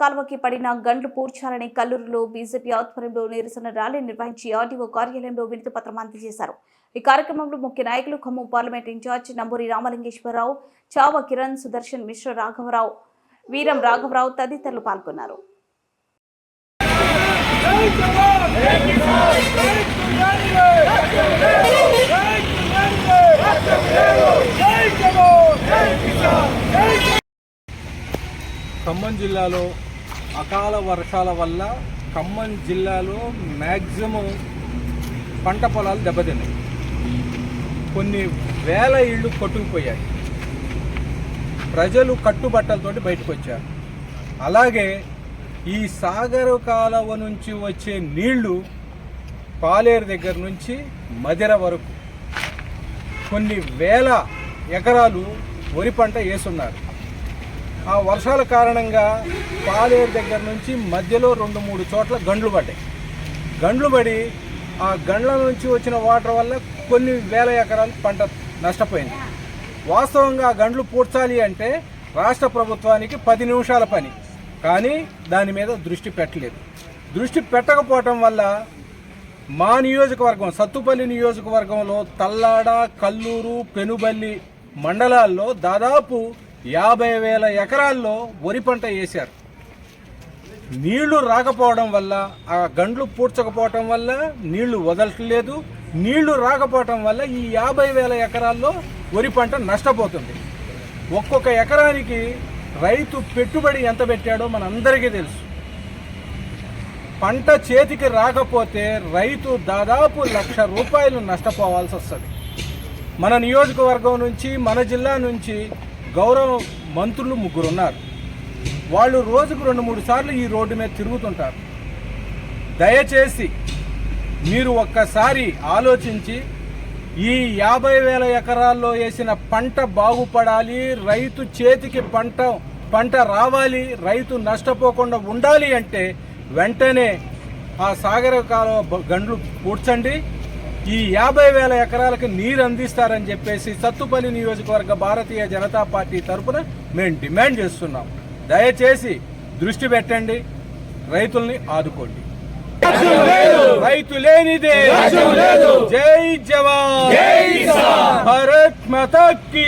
కాలువకి పడిన గండ్లు పూర్చాలని కల్లూరులో బీజేపీ ఆధ్వర్యంలో నిరసన ర్యాలీ నిర్వహించి ఆర్డీఓ కార్యాలయంలో వినతి పత్రం అందజేశారు. ఈ కార్యక్రమంలో ముఖ్య నాయకులు ఖమ్మం పార్లమెంట్ ఇన్ఛార్జ్ నంబూరి రామలింగేశ్వరరావు చావ కిరణ్ సుదర్శన్ మిశ్ర రాఘవరావు వీరం రాఘవరావు తదితరులు పాల్గొన్నారు. ఖమ్మం జిల్లాలో అకాల వర్షాల వల్ల ఖమ్మం జిల్లాలో మ్యాక్సిమం పంట పొలాలు దెబ్బతిన్నాయి. కొన్ని వేల ఇళ్ళు కొట్టుకుపోయాయి. ప్రజలు కట్టుబట్టలతోటి బయటకు వచ్చారు అలాగే ఈ సాగర కాలువ నుంచి వచ్చే నీళ్ళు పాలేరు దగ్గర నుంచి మదిర వరకు కొన్ని వేల ఎకరాలు వరి పంట వేసున్నారు. ఆ వర్షాల కారణంగా పాలేరు దగ్గర నుంచి మధ్యలో రెండు మూడు చోట్ల గండ్లు పడ్డాయి. గండ్లు పడి ఆ గండ్ల నుంచి వచ్చిన వాటర్ వల్ల కొన్ని వేల ఎకరాలు పంట నష్టపోయింది. వాస్తవంగా ఆ గండ్లు పూడ్చాలి అంటే రాష్ట్ర ప్రభుత్వానికి పది నిమిషాల పని. కానీ దాని మీద దృష్టి పెట్టలేదు. దృష్టి పెట్టకపోవటం వల్ల మా నియోజకవర్గం సత్తుపల్లి నియోజకవర్గంలో తల్లాడ కల్లూరు పెనుబల్లి మండలాల్లో దాదాపు యాభై వేల ఎకరాల్లో వరి పంట వేశారు. నీళ్ళు రాకపోవడం వల్ల ఆ గండ్లు పూడ్చకపోవటం వల్ల నీళ్ళు వదలట్లేదు. నీళ్ళు రాకపోవటం వల్ల ఈ యాభై వేల ఎకరాల్లో వరి పంట నష్టపోతుంది. ఒక్కొక్క ఎకరానికి రైతు పెట్టుబడి ఎంత పెట్టాడో మనందరికీ తెలుసు. పంట చేతికి రాకపోతే రైతు దాదాపు లక్ష రూపాయలు నష్టపోవాల్సి వస్తుంది మన నియోజకవర్గం నుంచి మన జిల్లా నుంచి గౌరవ మంత్రులు ముగ్గురు ఉన్నారు వాళ్ళు రోజుకు రెండు మూడు సార్లు ఈ రోడ్డు మీద తిరుగుతుంటారు. దయచేసి మీరు ఒక్కసారి ఆలోచించి ఈ యాభై వేల ఎకరాల్లో వేసిన పంట బాగుపడాలి రైతు చేతికి పంట పంట రావాలి రైతు నష్టపోకుండా ఉండాలి అంటే వెంటనే ఆ సాగర కాలువ గండ్లు పూడ్చండి. ఈ యాభై వేల ఎకరాలకు నీరు అందిస్తారని చెప్పేసి సత్తుపల్లి నియోజకవర్గ భారతీయ జనతా పార్టీ తరపున మేము డిమాండ్ చేస్తున్నాం. దయచేసి దృష్టి పెట్టండి రైతుల్ని ఆదుకోండి. రైతు లేనిదే జై జవాన్ భారత్ మాతా కీ